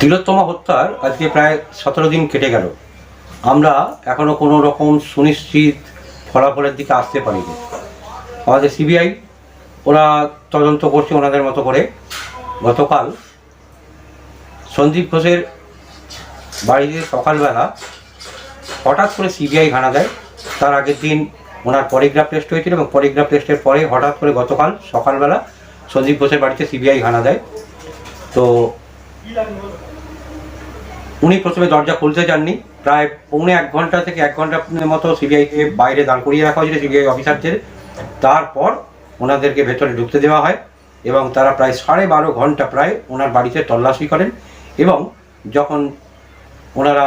তিলোত্তমা হত্যার আজকে প্রায় সতেরো দিন কেটে গেল। আমরা এখনও কোনো রকম সুনিশ্চিত ফলাফলের দিকে আসতে পারিনি। আমাদের সিবিআই, ওরা তদন্ত করছে ওনাদের মতো করে। গতকাল সন্দীপ ঘোষের বাড়িতে সকালবেলা হঠাৎ করে সিবিআই ঘানা দেয়। তার আগের দিন ওনার পলিগ্রাফ টেস্ট হয়েছিল এবং পলিগ্রাফ টেস্টের পরে হঠাৎ করে গতকাল সকালবেলা সন্দীপ ঘোষের বাড়িতে সিবিআই ঘানা দেয়। তো উনি প্রথমে দরজা খুলতে যাননি। প্রায় পৌনে এক ঘণ্টা থেকে এক ঘণ্টার মতো সিবিআইকে বাইরে দাঁড় করিয়ে রাখা হয়েছিল সিবিআই অফিসারদের। তারপর ওনাদেরকে ভেতরে ঢুকতে দেওয়া হয় এবং তারা প্রায় সাড়ে বারো ঘণ্টা প্রায় ওনার বাড়িতে তল্লাশি করেন এবং যখন ওনারা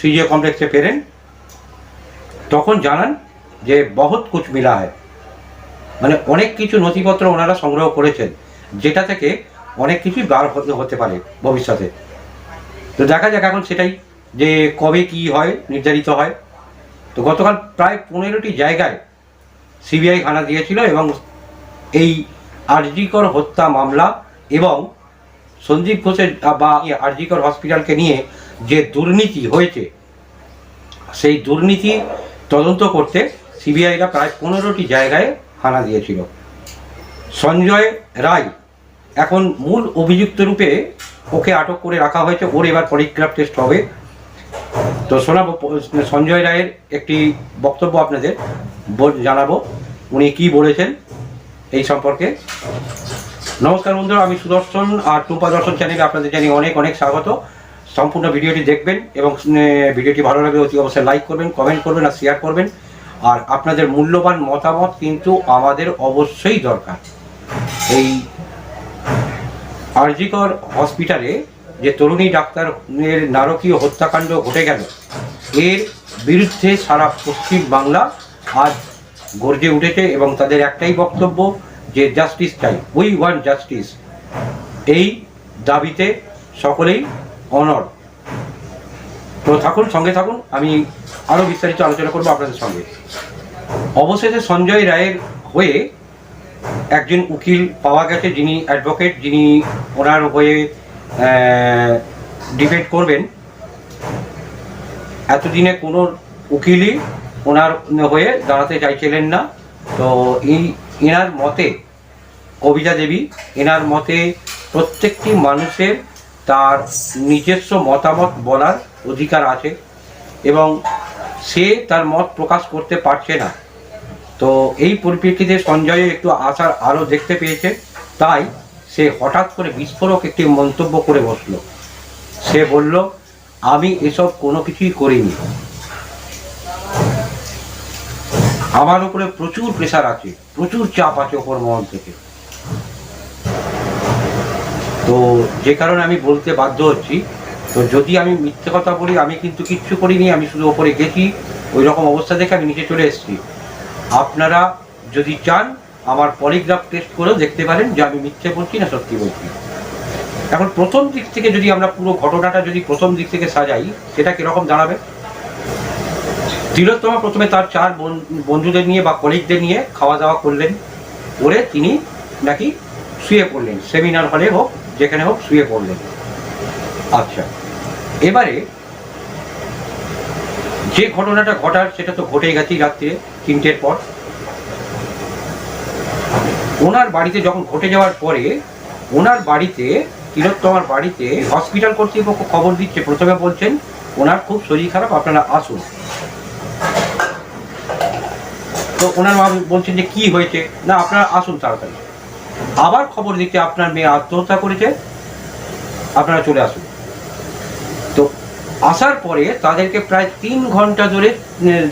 সিজিও কমপ্লেক্সে ফেরেন, তখন জানান যে বহুত কুছ মিলা হয় মানে অনেক কিছু নথিপত্র ওনারা সংগ্রহ করেছেন, যেটা থেকে অনেক কিছুই বার হতে হতে পারে ভবিষ্যতে। তো দেখা যাক এখন সেটাই যে কবে কি হয়, নির্ধারিত হয়। তো গতকাল প্রায় পনেরোটি জায়গায় সিবিআই খানা দিয়েছিল এবং এই আরজিকর হত্যা মামলা এবং সঞ্জীব ঘোষের, বা আরজিকর হসপিটালকে নিয়ে যে দুর্নীতি হয়েছে, সেই দুর্নীতি তদন্ত করতে সিবিআইরা প্রায় পনেরোটি জায়গায় হানা দিয়েছিল। সঞ্জয় রায় এখন মূল অভিযুক্ত রূপে ওকে আটক করে রাখা হয়েছে। ওর এবার পলিগ্রাফ টেস্ট হবে। তো শোনাবো, সঞ্জয় রায়ের একটি বক্তব্য আপনাদের জানাব। উনি কি বলেছেন এই সম্পর্কে। নমস্কার বন্ধুরা, আমি সুদর্শন আর টুপা দর্শন চ্যানেলে আপনাদের জানি অনেক অনেক স্বাগত। সম্পূর্ণ ভিডিওটি দেখবেন এবং ভিডিওটি ভালো লাগলে অতি অবশ্যই লাইক করবেন কমেন্ট করবেন আর শেয়ার করবেন। আর আপনাদের মূল্যবান মতামত কিন্তু আমাদের অবশ্যই দরকার। এই আরজিকর হসপিটালে যে তরুণী ডাক্তারের নারকীয় হত্যাকাণ্ড ঘটে গেল, এর বিরুদ্ধে সারা পশ্চিম বাংলা আজ গর্জে উঠেছে এবং তাদের একটাই বক্তব্য যে জাস্টিস চাই। উই ওয়ান্ট জাস্টিস এই দাবিতে সকলেই অনর তো থাকুন, সঙ্গে থাকুন, আমি আরও বিস্তারিত আলোচনা করব আপনাদের সঙ্গে। অবশেষে সঞ্জয় রায়ের হয়ে একজন উকিল পাওয়া গেছে যিনি অ্যাডভোকেট, যিনি ওনার হয়ে ডিবেট করবেন। এতদিনে কোনো উকিলই ওনার হয়ে দাঁড়াতে চাইছিলেন না। তো এই, এনার মতে কবিতা দেবী, এনার মতে প্রত্যেকটি মানুষের তার নিজস্ব মতামত বলার অধিকার আছে এবং সে তার মত প্রকাশ করতে পারছে না। তো এই পরিপ্রেক্ষিতে সঞ্জয় একটু আশার আলো দেখতে পেয়েছে। তাই সে হঠাৎ করে বিস্ফোরক একটি মন্তব্য করে বসল। সে বলল, আমি এসব কোনো কিছুই করিনি। আমার উপরে প্রচুর প্রেশার আছে, প্রচুর চাপ আছে ওপর মহল থেকে। তো যে কারণে আমি বলতে বাধ্য হচ্ছি, তো যদি আমি মিথ্যে কথা বলি, আমি কিন্তু কিচ্ছু করিনি, আমি শুধু ওপরে গেছি, ওই রকম অবস্থা দেখে আমি নিচে চলে এসেছি। আপনারা যদি চান, আমার পলিগ্রাফ টেস্ট করেও দেখতে পারেন যে আমি মিথ্যে বলছি না সত্যি বলছি। এখন প্রথম দিক থেকে যদি আমরা পুরো ঘটনাটা যদি প্রথম দিক থেকে সাজাই, সেটা কীরকম দাঁড়াবে তিলোত্তমা প্রথমে তার চার বন- বন্ধুদের নিয়ে বা কলিগদের নিয়ে খাওয়া দাওয়া করলেন। করে তিনি নাকি শুয়ে পড়লেন সেমিনার হলে হোক, যেখানে হোক শুয়ে পড়লেন। আচ্ছা এবারে যে ঘটনাটা ঘটার, সেটা তো ঘটে গেছেই রাত্রে। তিনটের পর। ওনার বাড়িতে যখন ঘটে যাওয়ার পরে, ওনার বাড়িতে, তিলোত্তমার বাড়িতে হসপিটাল কর্তৃপক্ষ খবর দিচ্ছে। প্রথমে বলছেন, ওনার খুব শরীর খারাপ, আপনারা আসুন। তো ওনার মা বলছেন যে, কি হয়েছে? না, আপনারা আসুন তাড়াতাড়ি। আবার খবর দিচ্ছে, আপনার মেয়ে আত্মহত্যা করেছে। আপনারা চলে আসুন। আসার পরে তাদেরকে প্রায় তিন ঘণ্টা ধরে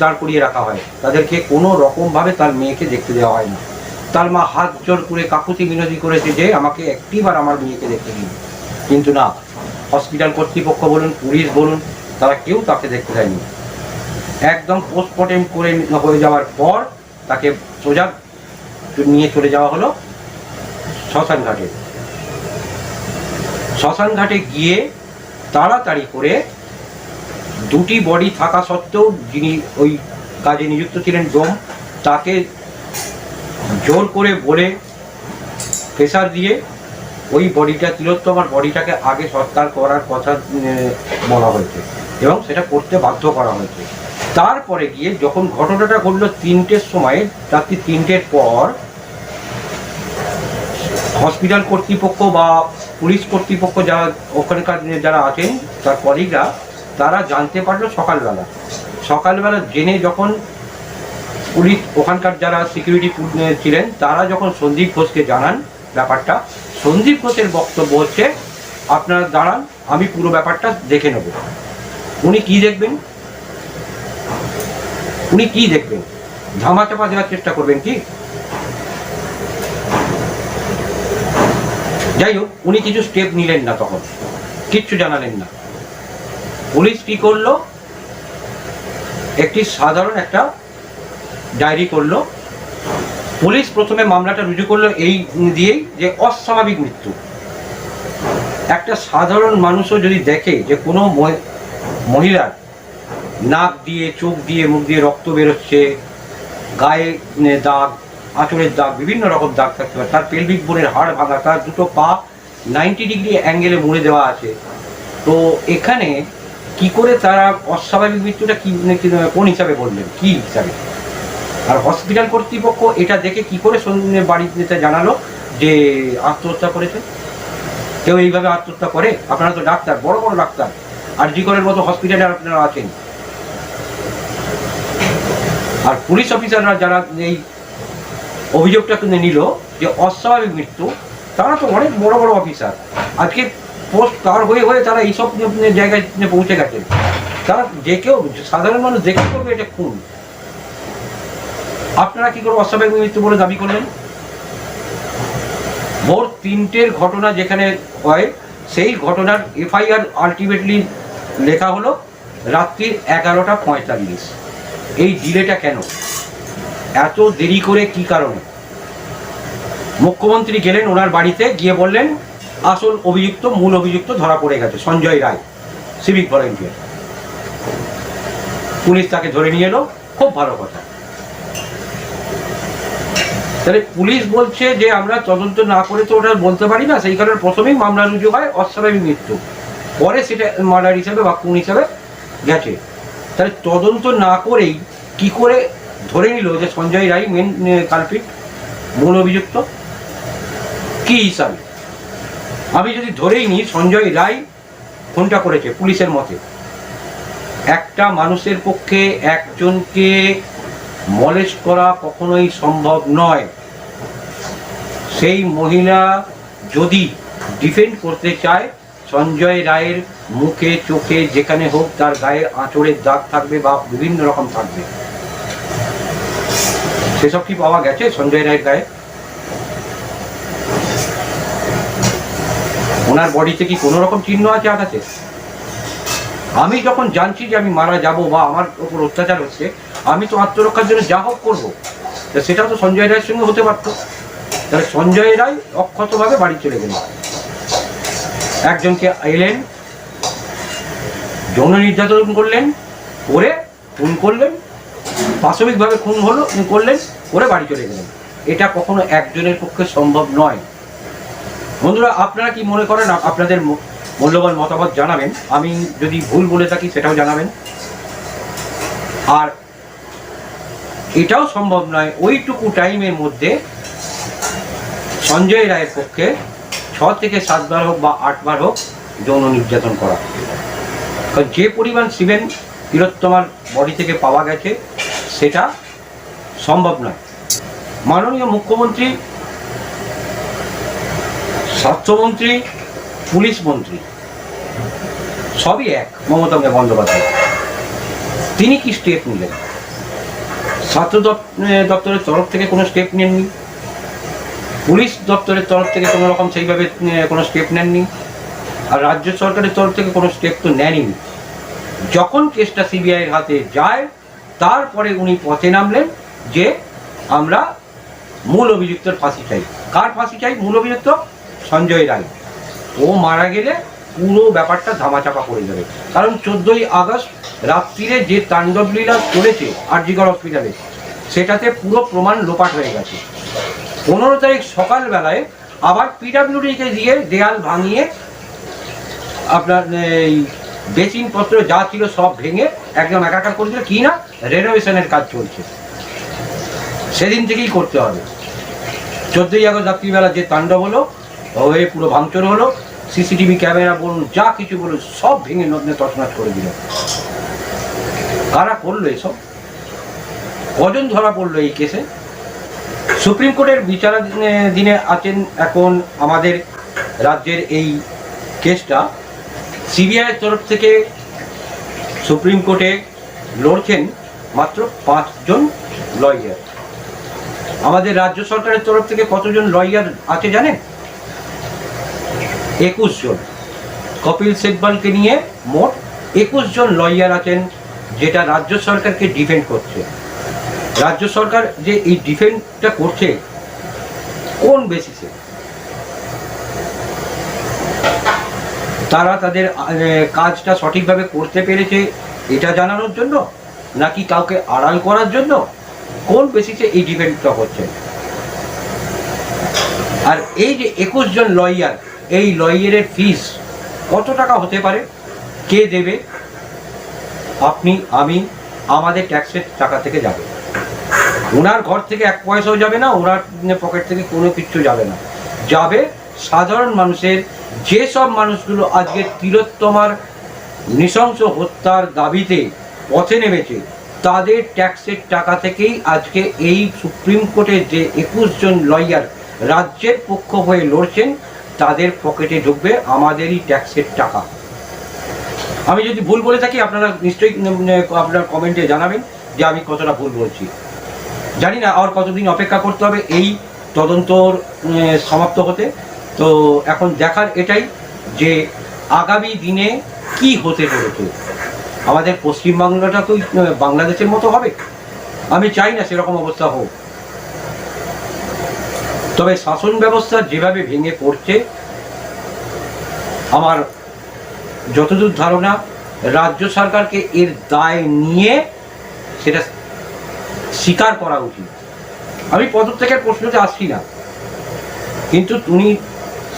দাঁড় করিয়ে রাখা হয়। তাদেরকে কোনো রকমভাবে তার মেয়েকে দেখতে দেওয়া হয় না। তার মা হাত জোর করে কাকুতি মিনতি করেছে যে, আমাকে একটিবার আমার মেয়েকে দেখতে দিন। কিন্তু না। হসপিটাল কর্তৃপক্ষ বলুন, পুলিশ বলুন, তারা কেউ তাকে দেখতে দেয়নি। একদম পোস্টমর্টেম করে হয়ে যাওয়ার পর তাকে সোজা নিয়ে চলে যাওয়া হলো শ্মশান ঘাটে শ্মশান ঘাটে গিয়ে তাড়াতাড়ি করে দুটি বডি থাকা সত্ত্বেও যিনি ওই কাজে নিযুক্ত ছিলেন ডোম, তাকে জোর করে বলে প্রেশার দিয়ে ওই বডিটা তিলোত্তমার বডিটাকে আগে সৎকার করার কথা বলা হয়েছে এবং সেটা করতে বাধ্য করা হয়েছে। তারপরে গিয়ে যখন ঘটনাটা ঘটলো তিনটের সময়, রাত্রি তিনটের পর হসপিটাল কর্তৃপক্ষ বা পুলিশ কর্তৃপক্ষ যারা, ওখানকার যারা আছেন, তার কলিগরা তারা জানতে পারল সকালবেলা। সকালবেলা জেনে যখন পুলিশ, ওখানকার যারা সিকিউরিটি ছিলেন, তারা যখন সন্দীপ ঘোষকে জানান ব্যাপারটা, সন্দীপ ঘোষের বক্তব্য হচ্ছে, আপনারা দাঁড়ান, আমি পুরো ব্যাপারটা দেখে নেব। উনি কি দেখবেন? উনি কি দেখবেন? ধামাচাপা দেওয়ার চেষ্টা করবেন কি? যাই হোক, উনি কিছু স্টেপ নিলেন না তখন। কিচ্ছু জানালেন না। পুলিশ কি করল? একটি সাধারণ একটা ডায়েরি করল। পুলিশ প্রথমে মামলাটা রুজু করল এই দিয়েই যে অস্বাভাবিক মৃত্যু। একটা সাধারণ মানুষও যদি দেখে যে কোনো মহিলার নাক দিয়ে, চোখ দিয়ে, মুখ দিয়ে রক্ত বেরোচ্ছে, গায়ে দাগ আঁচড়ের দাগ, বিভিন্ন রকম দাগ থাকতে পারে, তার পেলভিক বোনের হাড় ভাঙা, তার দুটো পা নাইনটি ডিগ্রি অ্যাঙ্গেলে মুড়ে দেওয়া আছে। তো এখানে কি করে তারা অস্বাভাবিক মৃত্যুটা কি কি- কোন হিসাবে বললেন? কি হিসাবে? আর হসপিটাল কর্তৃপক্ষ এটা দেখে কি করে সন্ধ্যে বাড়িতে জানালো যে আত্মহত্যা করেছে? কেউ এইভাবে আত্মহত্যা করে? আপনারা তো ডাক্তার, বড় বড় ডাক্তার। আর জি করের মতো হসপিটালে আপনারা আছেন। আর পুলিশ অফিসাররা যারা এই অভিযোগটা কিন্তু নিল যে অস্বাভাবিক মৃত্যু, তারা তো অনেক বড় বড় অফিসার আজকে পোস্ট কার হয়ে হয়ে তারা এইসব জায়গায় পৌঁছে গেছে। তারা যে কেউ, সাধারণ মানুষ দেখে করবে এটা খুন। আপনারা কি করে অস্বাভাবিক মৃত্যু বলে দাবি করলেন? ভোর তিনটের ঘটনা যেখানে হয়, সেই ঘটনার এফআইআর আলটিমেটলি লেখা হলো রাত্রি এগারোটা পঁয়তাল্লিশ। এই ডিলেটা কেন? এত দেরি করে কি কারণে? মুখ্যমন্ত্রী গেলেন ওনার বাড়িতে, গিয়ে বললেন আসল অভিযুক্ত, মূল অভিযুক্ত ধরা পড়ে গেছে, Sanjay Roy civic volunteer police তাকে ধরে নিয়ে এলো, খুব ভালো কথা। তাহলে পুলিশ বলছে যে আমরা তদন্ত না করে তো ওটা বলতে পারি না, সেই কারণে প্রথমেই মামলা রুজু হয়, অস্বাভাবিক মৃত্যু। পরে সেটা মার্ডার হিসাবে বা খুন হিসাবে গেছে। তাহলে তদন্ত না করেই কি করে ধরে নিল যে সঞ্জয় রায় মেন কালপিট মূল অভিযুক্ত? কি হিসাবে? আমি যদি ধরেই নিই, সঞ্জয় রায় ফোনটা করেছে পুলিশের মতে। একটা মানুষের পক্ষে একজনকে মলেস্ট করা কখনোই সম্ভব নয়। সেই মহিলা যদি ডিফেন্ড করতে চায়, সঞ্জয় রায়ের মুখে, চোখে, যেখানে হোক তার গায়ে আঁচড়ের দাগ থাকবে বা বিভিন্ন রকম থাকবে। সেসব কি পাওয়া গেছে সঞ্জয় রায়ের গায়ে? ওনার বডিতে কি কোনো রকম চিহ্ন আছে আঘাতে? আমি যখন জানছি যে আমি মারা যাব বা আমার উপর অত্যাচার হচ্ছে, আমি তো আত্মরক্ষার জন্য যা হোক করব সেটা তো সঞ্জয় রায়ের সঙ্গে হতে পারতো। তাহলে সঞ্জয় রায় অক্ষতভাবে বাড়ি চলে গেলেন। একজনকে এলেন, যৌন নির্যাতন করলেন, করে খুন করলেন প্রাথমিকভাবে খুন হলো করলেন, করে বাড়ি চলে গেলেন। এটা কখনো একজনের পক্ষে সম্ভব নয়। বন্ধুরা, আপনারা কি মনে করেন আপনাদের মূল্যবান মতামত জানাবেন? আমি যদি ভুল বলে থাকি, সেটাও জানাবেন। আর এটাও সম্ভব নয়, ওইটুকু টাইমের মধ্যে সঞ্জয় রায়ের পক্ষে ছ থেকে সাতবার হোক বা আটবার হোক যৌন নির্যাতন করা। যে পরিমাণ সিমেন্ট তিলোত্তমার বডি থেকে পাওয়া গেছে, সেটা সম্ভব নয়। মাননীয় মুখ্যমন্ত্রী স্বাস্থ্যমন্ত্রী, পুলিশ মন্ত্রী, সবই এক, মমতা বন্দ্যোপাধ্যায়। তিনি কি স্টেপ নিলেন? ছাত্র দপ- দপ্তরের তরফ থেকে কোনো স্টেপ নেননি? পুলিশ দপ্তরের তরফ থেকে কোনো রকম সেইভাবে কোনো স্টেপ নেননি? আর রাজ্য সরকারের তরফ থেকে কোনো স্টেপ তো নেননি যখন কেসটা সিবিআইয়ের হাতে যায়, তারপরে উনি পথে নামলেন যে আমরা মূল অভিযুক্তের ফাঁসি চাই। কার ফাঁসি চাই? মূল অভিযুক্ত সঞ্জয় রায়। ও মারা গেলে পুরো ব্যাপারটা ধামাচাপা করে যাবে কারণ চোদ্দোই আগস্ট রাত্রিরে যে তাণ্ডব লীলা চলেছে আরজিগড় হসপিটালে, সেটাতে পুরো প্রমাণ লোপাট হয়ে গেছে। পনেরো তারিখ সকালবেলায় আবার পিডাব্লিউডিকে দিয়ে দেয়াল ভাঙিয়ে আপনার এই বেসিনপত্র যা ছিল সব ভেঙে একদম একাকার করে দিল। কি না? রেনোভেশনের কাজ চলছে। সেদিন থেকেই করতে হবে। চোদ্দোই আগস্ট রাত্রিবেলা যে তাণ্ডব হলো হয়ে পুরো ভাঙচুর হলো, সিসিটিভি ক্যামেরা বলুন, যা কিছু বলুন, সব ভেঙে নদনে তছনছ করে দিল। কারা করল এসব? কজন ধরা পড়ল এই কেসে? সুপ্রিম কোর্টের বিচারাধীনে আছেন এখন আমাদের রাজ্যের এই কেসটা। সিবিআইয়ের তরফ থেকে সুপ্রিম কোর্টে লড়ছেন মাত্র পাঁচজন লয়ার। আমাদের রাজ্য সরকারের তরফ থেকে কতজন লয়ার আছে জানেন? একুশ জন। কপিল সিব্বলকে নিয়ে মোট একুশ জন লয়ার আছেন, যেটা রাজ্য সরকারকে ডিফেন্ড করছে। রাজ্য সরকার যে এই ডিফেন্ডটা করছে, কোন বেসিসে তারা তাদের কাজটা সঠিকভাবে করতে পেরেছে, এটা জানানোর জন্য, নাকি কাউকে আড়াল করার জন্য, কোন বেসিসে এই ডিফেন্ডটা হচ্ছে? আর এই যে একুশ জন লয়ার এই লয়ারের ফিস কত টাকা হতে পারে? কে দেবে? আপনি, আমি, আমাদের ট্যাক্সের টাকা থেকে যাবে। ওনার ঘর থেকে এক পয়সাও যাবে না, ওনার পকেট থেকে কোনো কিছু যাবে না। যাবে সাধারণ মানুষের যেসব মানুষগুলো আজকে তিলোত্তমার নৃশংস হত্যার দাবিতে পথে নেমেছে, তাদের ট্যাক্সের টাকা থেকেই আজকে এই সুপ্রিম কোর্টের যে একুশ জন লয়ার রাজ্যের পক্ষ হয়ে লড়ছেন তাদের পকেটে ঢুকবে আমাদেরই ট্যাক্সের টাকা। আমি যদি ভুল বলে থাকি, আপনারা নিশ্চয়ই আপনার কমেন্টে জানাবেন যে আমি কতটা ভুল বলছি। জানি না আর কতদিন অপেক্ষা করতে হবে, এই তদন্তর সমাপ্ত হতে। তো এখন দেখার এটাই যে আগামী দিনে কি হতে চলেছে। আমাদের পশ্চিমবাংলাটা তো বাংলাদেশের মতো হবে। আমি চাই না সেরকম অবস্থা হোক। তবে শাসন ব্যবস্থা যেভাবে ভেঙে পড়ছে, আমার যতদূর ধারণা, রাজ্য সরকারকে এর দায় নিয়ে সেটা স্বীকার করা উচিত। আমি পদত্যাগের প্রশ্নতে আসছি না। কিন্তু তুমি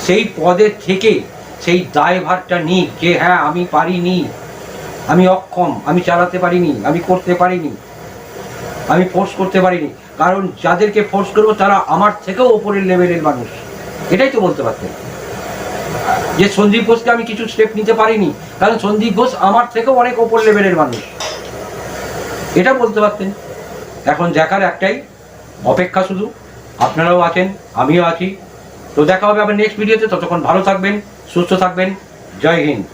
সেই পদে থেকে সেই দায়ভারটা নিক যে হ্যাঁ আমি পারিনি। আমি অক্ষম। আমি চালাতে পারিনি। আমি করতে পারিনি। আমি ফোর্স করতে পারিনি। কারণ যাদেরকে ফোর্স করব, তারা আমার থেকেও ওপরের লেভেলের মানুষ। এটাই তো বলতে পারতেন। যে সন্দীপ ঘোষকে আমি কিছু স্টেপ নিতে পারিনি, কারণ সন্দীপ ঘোষ আমার থেকেও অনেক ওপর লেভেলের মানুষ। এটা বলতে পারতেন। এখন দেখার একটাই অপেক্ষা শুধু। আপনারাও আছেন, আমিও আছি। তো দেখা হবে আবার নেক্সট ভিডিওতে ততক্ষণ ভালো থাকবেন, সুস্থ থাকবেন। জয় হিন্দ।